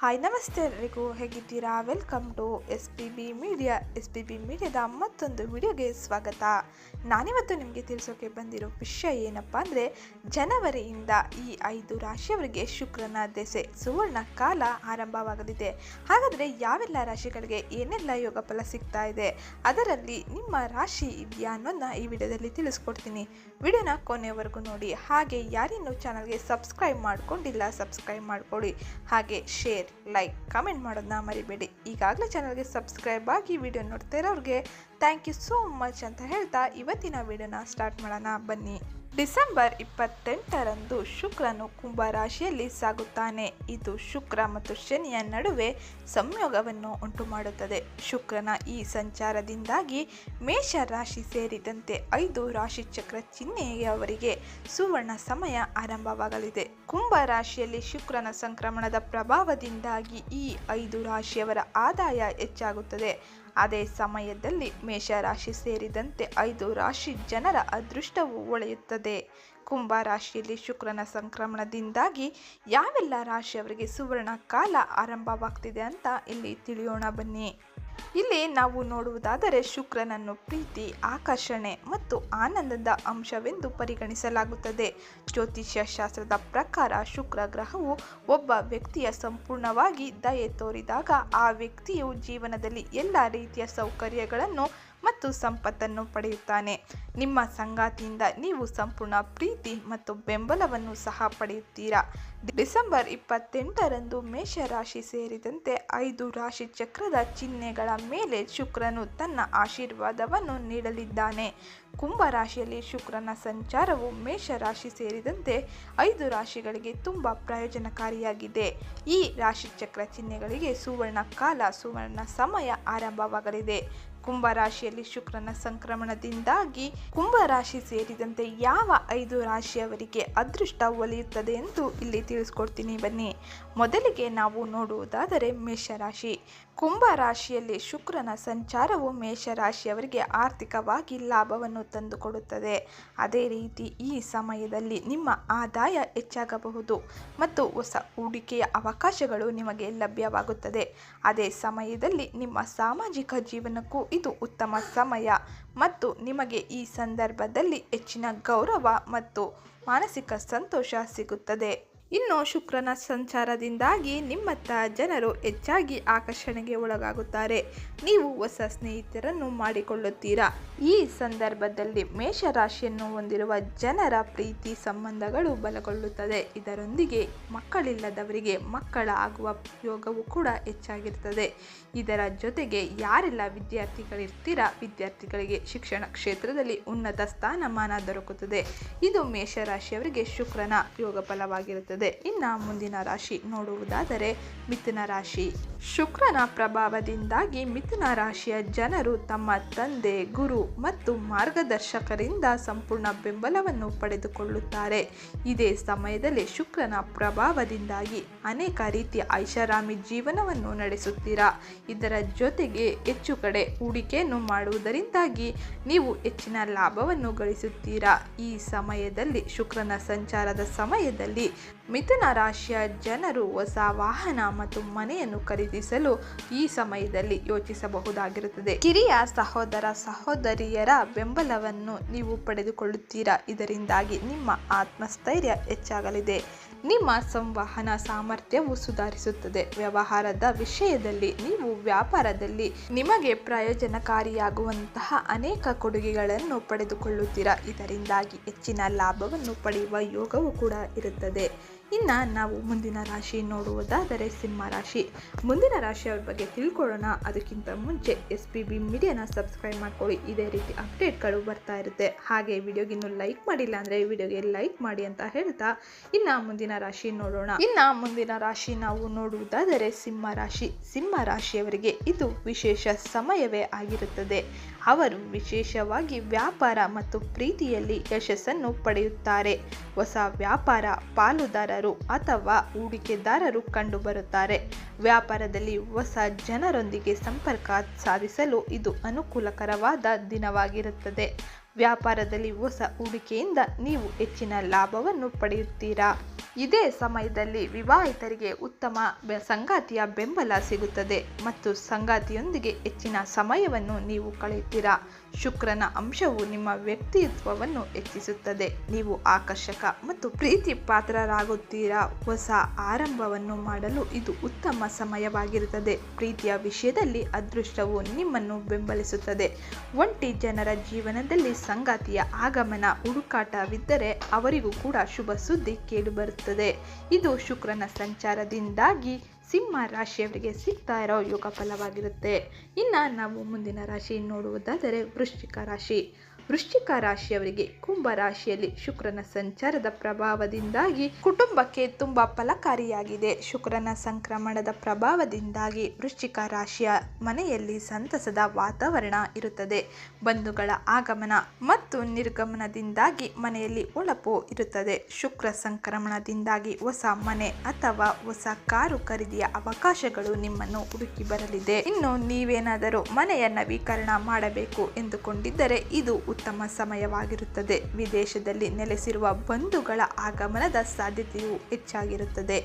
Hi ನಮಸ್ತೆ ಎಲ್ಲರಿಗೂ. ಹೇಗಿದ್ದೀರಾ? Welcome to S P B media S P B ಮೀಡಿಯಾದ ಮತ್ತೊಂದು ವಿಡಿಯೋಗೆ ಸ್ವಾಗತ. ನಾನಿವತ್ತು ನಿಮಗೆ ತಿಳಿಸೋಕೆ ಬಂದಿರೋ ವಿಷಯ ಏನಪ್ಪ ಅಂದರೆ, ಜನವರಿಯಿಂದ ಈ ಐದು ರಾಶಿಯವರಿಗೆ ಶುಕ್ರನ ದೆಸೆ, ಸುವರ್ಣ ಕಾಲ ಆರಂಭವಾಗಲಿದೆ. ಹಾಗಾದರೆ ಯಾವೆಲ್ಲ ರಾಶಿಗಳಿಗೆ ಏನೆಲ್ಲ ಯೋಗ ಫಲ ಸಿಗ್ತಾ ಇದೆ, ಅದರಲ್ಲಿ ನಿಮ್ಮ ರಾಶಿ ಇದೆಯಾ ಅನ್ನೋದನ್ನ ಈ ವಿಡಿಯೋದಲ್ಲಿ ತಿಳಿಸ್ಕೊಡ್ತೀನಿ. ವಿಡಿಯೋನ ಕೊನೆಯವರೆಗೂ ನೋಡಿ. ಹಾಗೆ ಯಾರಿನ್ನೂ ಚಾನಲ್ಗೆ ಸಬ್ಸ್ಕ್ರೈಬ್ ಮಾಡಿಕೊಂಡಿಲ್ಲ ಸಬ್ಸ್ಕ್ರೈಬ್ ಮಾಡಿಕೊಡಿ. ಹಾಗೆ ಶೇರ್ ಲೈಕ್, ಕಮೆಂಟ್ ಮಾಡೋದನ್ನ ಮರಿಬೇಡಿ. ಈಗಾಗಲೇ ಚಾನಲ್ಗೆ ಸಬ್ಸ್ಕ್ರೈಬ್ ಆಗಿ ವಿಡಿಯೋ ನೋಡ್ತಾ ಇರೋರಿಗೆ ಥ್ಯಾಂಕ್ ಯು ಸೋ ಮಚ್ ಅಂತ ಹೇಳ್ತಾ ಇವತ್ತಿನ ವಿಡಿಯೋನ ಸ್ಟಾರ್ಟ್ ಮಾಡೋಣ. ಬನ್ನಿ. ಡಿಸೆಂಬರ್ ಇಪ್ಪತ್ತೆಂಟರಂದು ಶುಕ್ರನು ಕುಂಭ ರಾಶಿಯಲ್ಲಿ ಸಾಗುತ್ತಾನೆ. ಇದು ಶುಕ್ರ ಮತ್ತು ಶನಿಯ ನಡುವೆ ಸಂಯೋಗವನ್ನು ಉಂಟು ಮಾಡುತ್ತದೆ ಶುಕ್ರನ ಈ ಸಂಚಾರದಿಂದಾಗಿ ಮೇಷ ರಾಶಿ ಸೇರಿದಂತೆ ಐದು ರಾಶಿ ಚಕ್ರ ಚಿಹ್ನೆಯವರಿಗೆ ಸುವರ್ಣ ಸಮಯ ಆರಂಭವಾಗಲಿದೆ. ಕುಂಭ ರಾಶಿಯಲ್ಲಿ ಶುಕ್ರನ ಸಂಕ್ರಮಣದ ಪ್ರಭಾವದಿಂದಾಗಿ ಈ ಐದು ರಾಶಿಯವರ ಆದಾಯ ಹೆಚ್ಚಾಗುತ್ತದೆ. ಅದೇ ಸಮಯದಲ್ಲಿ ಮೇಷರಾಶಿ ಸೇರಿದಂತೆ ಐದು ರಾಶಿ ಜನರ ಅದೃಷ್ಟವು ಒಳೆಯುತ್ತದೆ. ಕುಂಭ ರಾಶಿಯಲ್ಲಿ ಶುಕ್ರನ ಸಂಕ್ರಮಣದಿಂದಾಗಿ ಯಾವೆಲ್ಲ ರಾಶಿಯವರಿಗೆ ಸುವರ್ಣ ಕಾಲ ಆರಂಭವಾಗ್ತಿದೆ ಅಂತ ಇಲ್ಲಿ ತಿಳಿಯೋಣ ಬನ್ನಿ. ಇಲ್ಲಿ ನಾವು ನೋಡುವುದಾದರೆ ಶುಕ್ರನನ್ನು ಪ್ರೀತಿ, ಆಕರ್ಷಣೆ ಮತ್ತು ಆನಂದದ ಅಂಶವೆಂದು ಪರಿಗಣಿಸಲಾಗುತ್ತದೆ. ಜ್ಯೋತಿಷ್ಯ ಶಾಸ್ತ್ರದ ಪ್ರಕಾರ ಶುಕ್ರ ಗ್ರಹವು ಒಬ್ಬ ವ್ಯಕ್ತಿಯ ಸಂಪೂರ್ಣವಾಗಿ ದಯೆ ತೋರಿದಾಗ ಆ ವ್ಯಕ್ತಿಯು ಜೀವನದಲ್ಲಿ ಎಲ್ಲ ರೀತಿಯ ಸೌಕರ್ಯಗಳನ್ನು ಮತ್ತು ಸಂಪತ್ತನ್ನು ಪಡೆಯುತ್ತಾನೆ. ನಿಮ್ಮ ಸಂಗಾತಿಯಿಂದ ನೀವು ಸಂಪೂರ್ಣ ಪ್ರೀತಿ ಮತ್ತು ಬೆಂಬಲವನ್ನು ಸಹ ಪಡೆಯುತ್ತೀರಾ? ಡಿಸೆಂಬರ್ ಇಪ್ಪತ್ತೆಂಟರಂದು ಮೇಷರಾಶಿ ಸೇರಿದಂತೆ ಐದು ರಾಶಿ ಚಕ್ರದ ಚಿಹ್ನೆಗಳ ಮೇಲೆ ಶುಕ್ರನು ತನ್ನ ಆಶೀರ್ವಾದವನ್ನು ನೀಡಲಿದ್ದಾನೆ. ಕುಂಭ ರಾಶಿಯಲ್ಲಿ ಶುಕ್ರನ ಸಂಚಾರವು ಮೇಷರಾಶಿ ಸೇರಿದಂತೆ ಐದು ರಾಶಿಗಳಿಗೆ ತುಂಬ ಪ್ರಯೋಜನಕಾರಿಯಾಗಿದೆ. ಈ ರಾಶಿ ಚಕ್ರ ಚಿಹ್ನೆಗಳಿಗೆ ಸುವರ್ಣ ಕಾಲ ಸುವರ್ಣ ಸಮಯ ಆರಂಭವಾಗಲಿದೆ. ಕುಂಭ ರಾಶಿಯಲ್ಲಿ ಶುಕ್ರನ ಸಂಕ್ರಮಣದಿಂದಾಗಿ ಕುಂಭ ರಾಶಿ ಸೇರಿದಂತೆ ಯಾವ ಐದು ರಾಶಿಯವರಿಗೆ ಅದೃಷ್ಟ ಒಲಿಯುತ್ತದೆ ಎಂದು ಇಲ್ಲಿ ತಿಳಿಸ್ಕೊಡ್ತೀನಿ ಬನ್ನಿ. ಮೊದಲಿಗೆ ನಾವು ನೋಡುವುದಾದರೆ ಮೇಷರಾಶಿ. ಕುಂಭ ರಾಶಿಯಲ್ಲಿ ಶುಕ್ರನ ಸಂಚಾರವು ಮೇಷರಾಶಿಯವರಿಗೆ ಆರ್ಥಿಕವಾಗಿ ಲಾಭವನ್ನು ತಂದುಕೊಡುತ್ತದೆ. ಅದೇ ರೀತಿ ಈ ಸಮಯದಲ್ಲಿ ನಿಮ್ಮ ಆದಾಯ ಹೆಚ್ಚಾಗಬಹುದು ಮತ್ತು ಹೊಸ ಹೂಡಿಕೆಯ ಅವಕಾಶಗಳು ನಿಮಗೆ ಲಭ್ಯವಾಗುತ್ತದೆ. ಅದೇ ಸಮಯದಲ್ಲಿ ನಿಮ್ಮ ಸಾಮಾಜಿಕ ಜೀವನಕ್ಕೂ ಇದು ಉತ್ತಮ ಸಮಯ ಮತ್ತು ನಿಮಗೆ ಈ ಸಂದರ್ಭದಲ್ಲಿ ಹೆಚ್ಚಿನ ಗೌರವ ಮತ್ತು ಮಾನಸಿಕ ಸಂತೋಷ ಸಿಗುತ್ತದೆ. ಇನ್ನು ಶುಕ್ರನ ಸಂಚಾರದಿಂದಾಗಿ ನಿಮ್ಮತ್ತ ಜನರು ಹೆಚ್ಚಾಗಿ ಆಕರ್ಷಣೆಗೆ ಒಳಗಾಗುತ್ತಾರೆ. ನೀವು ಹೊಸ ಸ್ನೇಹಿತರನ್ನು ಮಾಡಿಕೊಳ್ಳುತ್ತೀರಾ? ಈ ಸಂದರ್ಭದಲ್ಲಿ ಮೇಷರಾಶಿಯನ್ನು ಹೊಂದಿರುವ ಜನರ ಪ್ರೀತಿ ಸಂಬಂಧಗಳು ಬಲಗೊಳ್ಳುತ್ತದೆ. ಇದರೊಂದಿಗೆ ಮಕ್ಕಳಿಲ್ಲದವರಿಗೆ ಮಕ್ಕಳ ಆಗುವ ಯೋಗವು ಕೂಡ ಹೆಚ್ಚಾಗಿರುತ್ತದೆ ಇದರ ಜೊತೆಗೆ ಯಾರೆಲ್ಲ ವಿದ್ಯಾರ್ಥಿಗಳಿರ್ತೀರಾ? ವಿದ್ಯಾರ್ಥಿಗಳಿಗೆ ಶಿಕ್ಷಣ ಕ್ಷೇತ್ರದಲ್ಲಿ ಉನ್ನತ ಸ್ಥಾನಮಾನ ದೊರಕುತ್ತದೆ. ಇದು ಮೇಷರಾಶಿಯವರಿಗೆ ಶುಕ್ರನ ಯೋಗ ಫಲವಾಗಿರುತ್ತದೆ. ಇನ್ನು ಮುಂದಿನ ರಾಶಿ ನೋಡುವುದಾದರೆ ಮಿಥುನ ರಾಶಿ. ಶುಕ್ರನ ಪ್ರಭಾವದಿಂದಾಗಿ ಮಿಥುನ ರಾಶಿಯ ಜನರು ತಮ್ಮ ತಂದೆ, ಗುರು ಮತ್ತು ಮಾರ್ಗದರ್ಶಕರಿಂದ ಸಂಪೂರ್ಣ ಬೆಂಬಲವನ್ನು ಪಡೆದುಕೊಳ್ಳುತ್ತಾರೆ. ಇದೇ ಸಮಯದಲ್ಲಿ ಶುಕ್ರನ ಪ್ರಭಾವದಿಂದಾಗಿ ಅನೇಕ ರೀತಿಯ ಐಷಾರಾಮಿ ಜೀವನವನ್ನು ನಡೆಸುತ್ತೀರಾ? ಇದರ ಜೊತೆಗೆ ಹೆಚ್ಚು ಕಡೆ ಹೂಡಿಕೆಯನ್ನು ಮಾಡುವುದರಿಂದಾಗಿ ನೀವು ಹೆಚ್ಚಿನ ಲಾಭವನ್ನು ಗಳಿಸುತ್ತೀರಾ? ಈ ಸಮಯದಲ್ಲಿ ಶುಕ್ರನ ಸಂಚಾರದ ಸಮಯದಲ್ಲಿ ಮಿಥುನ ರಾಶಿಯ ಜನರು ಹೊಸ ವಾಹನ ಮತ್ತು ಮನೆಯನ್ನು ಖರೀದಿಸಲು ಈ ಸಮಯದಲ್ಲಿ ಯೋಚಿಸಬಹುದಾಗಿರುತ್ತದೆ. ಕಿರಿಯ ಸಹೋದರ ಸಹೋದರಿಯರ ಬೆಂಬಲವನ್ನು ನೀವು ಪಡೆದುಕೊಳ್ಳುತ್ತೀರಾ? ಇದರಿಂದಾಗಿ ನಿಮ್ಮ ಆತ್ಮಸ್ಥೈರ್ಯ ಹೆಚ್ಚಾಗಲಿದೆ. ನಿಮ್ಮ ಸಂವಹನ ಸಾಮರ್ಥ್ಯವು ಸುಧಾರಿಸುತ್ತದೆ. ವ್ಯವಹಾರದ ವಿಷಯದಲ್ಲಿ ನೀವು ವ್ಯಾಪಾರದಲ್ಲಿ ನಿಮಗೆ ಪ್ರಯೋಜನಕಾರಿಯಾಗುವಂತಹ ಅನೇಕ ಕೊಡುಗೆಗಳನ್ನು ಪಡೆದುಕೊಳ್ಳುತ್ತೀರಾ? ಇದರಿಂದಾಗಿ ಹೆಚ್ಚಿನ ಲಾಭವನ್ನು ಪಡೆಯುವ ಯೋಗವು ಕೂಡ ಇರುತ್ತದೆ. ಇನ್ನು ನಾವು ಮುಂದಿನ ರಾಶಿ ನೋಡುವುದಾದರೆ ಸಿಂಹ ರಾಶಿ. ಮುಂದಿನ ರಾಶಿಯವ್ರ ಬಗ್ಗೆ ತಿಳ್ಕೊಳ್ಳೋಣ. ಅದಕ್ಕಿಂತ ಮುಂಚೆ ಎಸ್ ಪಿ ಬಿ ಮೀಡಿಯಾನ ಸಬ್ಸ್ಕ್ರೈಬ್ ಮಾಡ್ಕೊಳ್ಳಿ. ಇದೇ ರೀತಿ ಅಪ್ಡೇಟ್ಗಳು ಬರ್ತಾ ಇರುತ್ತೆ. ಹಾಗೆ ವಿಡಿಯೋಗೆ ಇನ್ನೂ ಲೈಕ್ ಮಾಡಿಲ್ಲ ಅಂದರೆ ವಿಡಿಯೋಗೆ ಲೈಕ್ ಮಾಡಿ ಅಂತ ಹೇಳ್ತಾ ಇನ್ನು ಮುಂದಿನ ರಾಶಿ ನೋಡೋಣ. ಇನ್ನು ಮುಂದಿನ ರಾಶಿ ನಾವು ನೋಡುವುದಾದರೆ ಸಿಂಹ ರಾಶಿ. ಸಿಂಹ ರಾಶಿಯವರಿಗೆ ಇದು ವಿಶೇಷ ಸಮಯವೇ ಆಗಿರುತ್ತದೆ. ಅವರು ವಿಶೇಷವಾಗಿ ವ್ಯಾಪಾರ ಮತ್ತು ಪ್ರೀತಿಯಲ್ಲಿ ಯಶಸ್ಸನ್ನು ಪಡೆಯುತ್ತಾರೆ. ಹೊಸ ವ್ಯಾಪಾರ ಅಥವಾ ಹೂಡಿಕೆದಾರರು ಕಂಡುಬರುತ್ತಾರೆ. ವ್ಯಾಪಾರದಲ್ಲಿ ಹೊಸ ಜನರೊಂದಿಗೆ ಸಂಪರ್ಕ ಸಾಧಿಸಲು ಇದು ಅನುಕೂಲಕರವಾದ ದಿನವಾಗಿರುತ್ತದೆ. ವ್ಯಾಪಾರದಲ್ಲಿ ಹೊಸ ಹೂಡಿಕೆಯಿಂದ ನೀವು ಹೆಚ್ಚಿನ ಲಾಭವನ್ನು ಪಡೆಯುತ್ತೀರಾ? ಇದೇ ಸಮಯದಲ್ಲಿ ವಿವಾಹಿತರಿಗೆ ಉತ್ತಮ ಸಂಗಾತಿಯ ಬೆಂಬಲ ಸಿಗುತ್ತದೆ ಮತ್ತು ಸಂಗಾತಿಯೊಂದಿಗೆ ಹೆಚ್ಚಿನ ಸಮಯವನ್ನು ನೀವು ಕಳೆಯುತ್ತೀರಾ? ಶುಕ್ರನ ಅಂಶವು ನಿಮ್ಮ ವ್ಯಕ್ತಿತ್ವವನ್ನು ಹೆಚ್ಚಿಸುತ್ತದೆ. ನೀವು ಆಕರ್ಷಕ ಮತ್ತು ಪ್ರೀತಿ ಪಾತ್ರರಾಗುತ್ತೀರಾ? ಹೊಸ ಆರಂಭವನ್ನು ಮಾಡಲು ಇದು ಉತ್ತಮ ಸಮಯವಾಗಿರುತ್ತದೆ. ಪ್ರೀತಿಯ ವಿಷಯದಲ್ಲಿ ಅದೃಷ್ಟವು ನಿಮ್ಮನ್ನು ಬೆಂಬಲಿಸುತ್ತದೆ. ಒಂಟಿ ಜನರ ಜೀವನದಲ್ಲಿ ಸಂಗಾತಿಯ ಆಗಮನ ಹುಡುಕಾಟವಿದ್ದರೆ ಅವರಿಗೂ ಕೂಡ ಶುಭ ಸುದ್ದಿ ಕೇಳಿಬರುತ್ತದೆ. ಇದು ಶುಕ್ರನ ಸಂಚಾರದಿಂದಾಗಿ ಸಿಂಹ ರಾಶಿಯವರಿಗೆ ಸಿಗ್ತಾ ಇರೋ ಯೋಗ ಫಲವಾಗಿರುತ್ತೆ ಇನ್ನು ನಾವು ಮುಂದಿನ ರಾಶಿ ನೋಡುವುದಾದರೆ ವೃಶ್ಚಿಕ ರಾಶಿ. ವೃಶ್ಚಿಕ ರಾಶಿಯವರಿಗೆ ಕುಂಭ ರಾಶಿಯಲ್ಲಿ ಶುಕ್ರನ ಸಂಚಾರದ ಪ್ರಭಾವದಿಂದಾಗಿ ಕುಟುಂಬಕ್ಕೆ ತುಂಬಾ ಫಲಕಾರಿಯಾಗಿದೆ. ಶುಕ್ರನ ಸಂಕ್ರಮಣದ ಪ್ರಭಾವದಿಂದಾಗಿ ವೃಶ್ಚಿಕ ರಾಶಿಯ ಮನೆಯಲ್ಲಿ ಸಂತಸದ ವಾತಾವರಣ ಇರುತ್ತದೆ. ಬಂಧುಗಳ ಆಗಮನ ಮತ್ತು ನಿರ್ಗಮನದಿಂದಾಗಿ ಮನೆಯಲ್ಲಿ ಒಳಪು ಇರುತ್ತದೆ. ಶುಕ್ರ ಸಂಕ್ರಮಣದಿಂದಾಗಿ ಹೊಸ ಮನೆ ಅಥವಾ ಹೊಸ ಕಾರು ಖರೀದಿಯ ಅವಕಾಶಗಳು ನಿಮ್ಮನ್ನು ಹುಡುಕಿ ಬರಲಿದೆ. ಇನ್ನು ನೀವೇನಾದರೂ ಮನೆಯ ನವೀಕರಣ ಮಾಡಬೇಕು ಎಂದುಕೊಂಡಿದ್ದರೆ ಇದು ಉತ್ತಮ ಸಮಯವಾಗಿರುತ್ತದೆ. ವಿದೇಶದಲ್ಲಿ ನೆಲೆಸಿರುವ ಬಂಧುಗಳ ಆಗಮನದ ಸಾಧ್ಯತೆಯು ಹೆಚ್ಚಾಗಿರುತ್ತದೆ.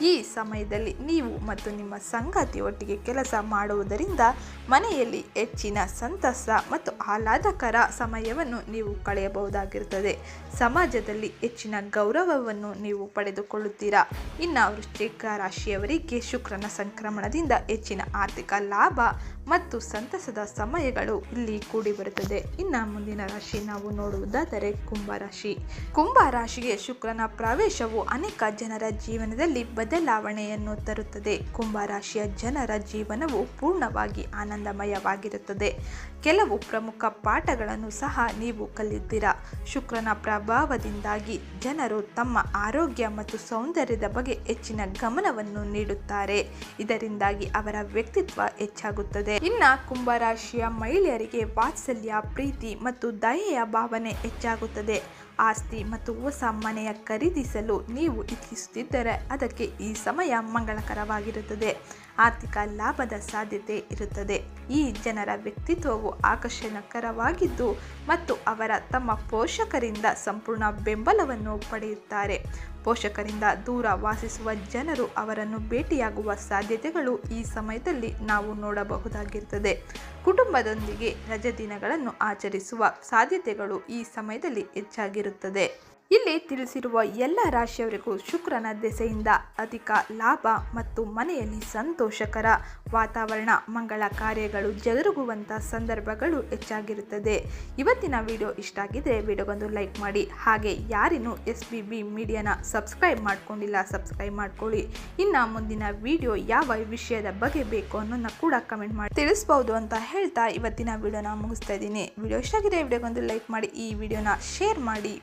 ಈ ಸಮಯದಲ್ಲಿ ನೀವು ಮತ್ತು ನಿಮ್ಮ ಸಂಗಾತಿ ಒಟ್ಟಿಗೆ ಕೆಲಸ ಮಾಡುವುದರಿಂದ ಮನೆಯಲ್ಲಿ ಹೆಚ್ಚಿನ ಸಂತಸ ಮತ್ತು ಆಹ್ಲಾದಕರ ಸಮಯವನ್ನು ನೀವು ಕಳೆಯಬಹುದಾಗಿರುತ್ತದೆ. ಸಮಾಜದಲ್ಲಿ ಹೆಚ್ಚಿನ ಗೌರವವನ್ನು ನೀವು ಪಡೆದುಕೊಳ್ಳುತ್ತೀರಾ? ಇನ್ನು ವೃಶ್ಚಿಕ ರಾಶಿಯವರಿಗೆ ಶುಕ್ರನ ಸಂಕ್ರಮಣದಿಂದ ಹೆಚ್ಚಿನ ಆರ್ಥಿಕ ಲಾಭ ಮತ್ತು ಸಂತಸದ ಸಮಯಗಳು ಇಲ್ಲಿ ಕೂಡಿ ಬರುತ್ತದೆ. ಇನ್ನು ಮುಂದಿನ ರಾಶಿ ನಾವು ನೋಡುವುದಾದರೆ ಕುಂಭ ರಾಶಿ. ಕುಂಭ ರಾಶಿಗೆ ಶುಕ್ರನ ಪ್ರವೇಶವು ಅನೇಕ ಜನರ ಜೀವನದಲ್ಲಿ ಬದಲಾವಣೆಯನ್ನು ತರುತ್ತದೆ ಕುಂಭರಾಶಿಯ ಜನರ ಜೀವನವು ಪೂರ್ಣವಾಗಿ ಆನಂದಮಯವಾಗಿರುತ್ತದೆ. ಕೆಲವು ಪ್ರಮುಖ ಪಾಠಗಳನ್ನು ಸಹ ನೀವು ಕಲಿತೀರಾ? ಶುಕ್ರನ ಪ್ರಭಾವದಿಂದಾಗಿ ಜನರು ತಮ್ಮ ಆರೋಗ್ಯ ಮತ್ತು ಸೌಂದರ್ಯದ ಬಗ್ಗೆ ಹೆಚ್ಚಿನ ಗಮನವನ್ನು ನೀಡುತ್ತಾರೆ. ಇದರಿಂದಾಗಿ ಅವರ ವ್ಯಕ್ತಿತ್ವ ಹೆಚ್ಚಾಗುತ್ತದೆ. ಇನ್ನು ಕುಂಭರಾಶಿಯ ಮಹಿಳೆಯರಿಗೆ ವಾತ್ಸಲ್ಯ, ಪ್ರೀತಿ ಮತ್ತು ದಯೆಯ ಭಾವನೆ ಹೆಚ್ಚಾಗುತ್ತದೆ. ಆಸ್ತಿ ಮತ್ತು ಹೊಸ ಮನೆಯ ಖರೀದಿಸಲು ನೀವು ಇಚ್ಛಿಸುತ್ತಿದ್ದರೆ ಅದಕ್ಕೆ ಈ ಸಮಯ ಮಂಗಳಕರವಾಗಿರುತ್ತದೆ. ಆರ್ಥಿಕ ಲಾಭದ ಸಾಧ್ಯತೆ ಇರುತ್ತದೆ. ಈ ಜನರ ವ್ಯಕ್ತಿತ್ವವು ಆಕರ್ಷಣಕರವಾಗಿದ್ದು ಮತ್ತು ಅವರ ತಮ್ಮ ಪೋಷಕರಿಂದ ಸಂಪೂರ್ಣ ಬೆಂಬಲವನ್ನು ಪಡೆಯುತ್ತಾರೆ. ಪೋಷಕರಿಂದ ದೂರ ವಾಸಿಸುವ ಜನರು ಅವರನ್ನು ಭೇಟಿಯಾಗುವ ಸಾಧ್ಯತೆಗಳು ಈ ಸಮಯದಲ್ಲಿ ನಾವು ನೋಡಬಹುದಾಗಿರುತ್ತದೆ. ಕುಟುಂಬದೊಂದಿಗೆ ರಜೆ ದಿನಗಳನ್ನು ಆಚರಿಸುವ ಸಾಧ್ಯತೆಗಳು ಈ ಸಮಯದಲ್ಲಿ ಹೆಚ್ಚಾಗಿರುತ್ತದೆ. ಇಲ್ಲಿ ತಿಳಿಸಿರುವ ಎಲ್ಲ ರಾಶಿಯವರಿಗೂ ಶುಕ್ರನ ದೆಸೆಯಿಂದ ಅಧಿಕ ಲಾಭ ಮತ್ತು ಮನೆಯಲ್ಲಿ ಸಂತೋಷಕರ ವಾತಾವರಣ, ಮಂಗಳ ಕಾರ್ಯಗಳು ಜರುಗುವಂಥ ಸಂದರ್ಭಗಳು ಹೆಚ್ಚಾಗಿರುತ್ತದೆ. ಇವತ್ತಿನ ವಿಡಿಯೋ ಇಷ್ಟ ಆಗಿದ್ರೆ ವಿಡಿಯೋಗೊಂದು ಲೈಕ್ ಮಾಡಿ. ಹಾಗೆ ಯಾರಿನೂ ಎಸ್ ಬಿ ಬಿ ಮೀಡಿಯಾನ ಸಬ್ಸ್ಕ್ರೈಬ್ ಮಾಡ್ಕೊಂಡಿಲ್ಲ ಸಬ್ಸ್ಕ್ರೈಬ್ ಮಾಡ್ಕೊಳ್ಳಿ. ಇನ್ನು ಮುಂದಿನ ವಿಡಿಯೋ ಯಾವ ವಿಷಯದ ಬಗ್ಗೆ ಬೇಕು ಅನ್ನೋದನ್ನ ಕೂಡ ಕಮೆಂಟ್ ಮಾಡಿ. ತಿಳಿಸ್ಬೋದು ಅಂತ ಹೇಳ್ತಾ ಇವತ್ತಿನ ವಿಡಿಯೋನ ಮುಗಿಸ್ತಾ ಇದ್ದೀನಿ. ವಿಡಿಯೋ ಇಷ್ಟ ಆಗಿದೆ ವಿಡಿಯೋಗೊಂದು ಲೈಕ್ ಮಾಡಿ. ಈ ವಿಡಿಯೋನ ಶೇರ್ ಮಾಡಿ.